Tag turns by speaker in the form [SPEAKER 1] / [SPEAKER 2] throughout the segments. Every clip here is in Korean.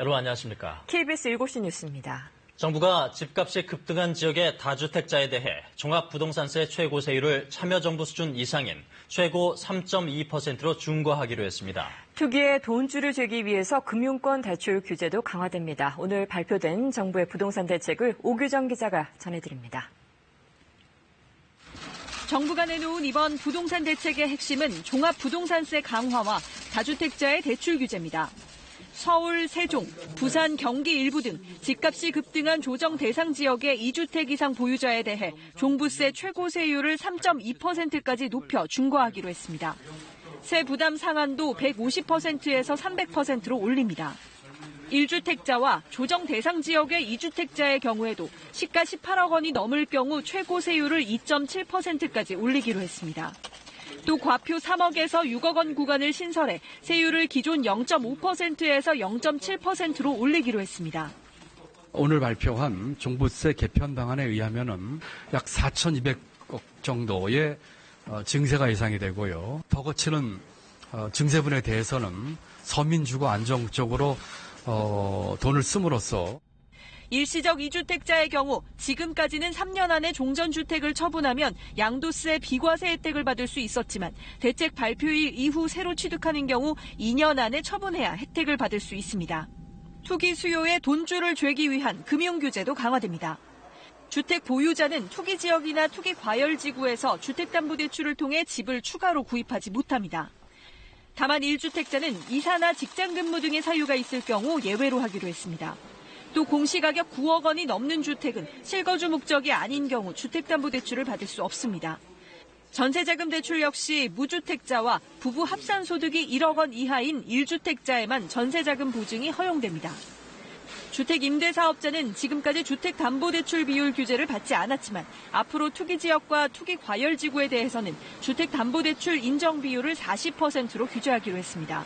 [SPEAKER 1] 여러분 안녕하십니까.
[SPEAKER 2] KBS 7시 뉴스입니다.
[SPEAKER 1] 정부가 집값이 급등한 지역의 다주택자에 대해 종합부동산세 최고 세율을 참여정부 수준 이상인 최고 3.2%로 중과하기로 했습니다.
[SPEAKER 2] 투기에 돈줄을 쥐기 위해서 금융권 대출 규제도 강화됩니다. 오늘 발표된 정부의 부동산 대책을 오규정 기자가 전해드립니다.
[SPEAKER 3] 정부가 내놓은 이번 부동산 대책의 핵심은 종합부동산세 강화와 다주택자의 대출 규제입니다. 서울, 세종, 부산, 경기 일부 등 집값이 급등한 조정 대상 지역의 2주택 이상 보유자에 대해 종부세 최고 세율을 3.2%까지 높여 중과하기로 했습니다. 세 부담 상한도 150%에서 300%로 올립니다. 1주택자와 조정 대상 지역의 2주택자의 경우에도 시가 18억 원이 넘을 경우 최고 세율을 2.7%까지 올리기로 했습니다. 또 과표 3억에서 6억 원 구간을 신설해 세율을 기존 0.5%에서 0.7%로 올리기로 했습니다.
[SPEAKER 4] 오늘 발표한 종부세 개편 방안에 의하면은 약 4,200억 정도의 어, 증세가 예상이 되고요. 더 거치는 어, 증세분에 대해서는 서민 주거 안정 쪽으로 어, 돈을 씀으로써
[SPEAKER 3] 일시적 2주택자의 경우 지금까지는 3년 안에 종전주택을 처분하면 양도세 비과세 혜택을 받을 수 있었지만 대책 발표일 이후 새로 취득하는 경우 2년 안에 처분해야 혜택을 받을 수 있습니다. 투기 수요에 돈줄을 죄기 위한 금융 규제도 강화됩니다. 주택 보유자는 투기 지역이나 투기 과열 지구에서 주택담보대출을 통해 집을 추가로 구입하지 못합니다. 다만 1주택자는 이사나 직장 근무 등의 사유가 있을 경우 예외로 하기로 했습니다. 또 공시가격 9억 원이 넘는 주택은 실거주 목적이 아닌 경우 주택담보대출을 받을 수 없습니다. 전세자금 대출 역시 무주택자와 부부 합산 소득이 1억 원 이하인 1주택자에만 전세자금 보증이 허용됩니다. 주택 임대 사업자는 지금까지 주택담보대출 비율 규제를 받지 않았지만 앞으로 투기 지역과 투기 과열 지구에 대해서는 주택담보대출 인정 비율을 40%로 규제하기로 했습니다.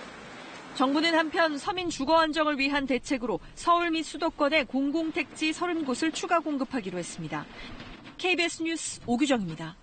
[SPEAKER 3] 정부는 한편 서민 주거 안정을 위한 대책으로 서울 및 수도권에 공공택지 30곳을 추가 공급하기로 했습니다. KBS 뉴스 오규정입니다.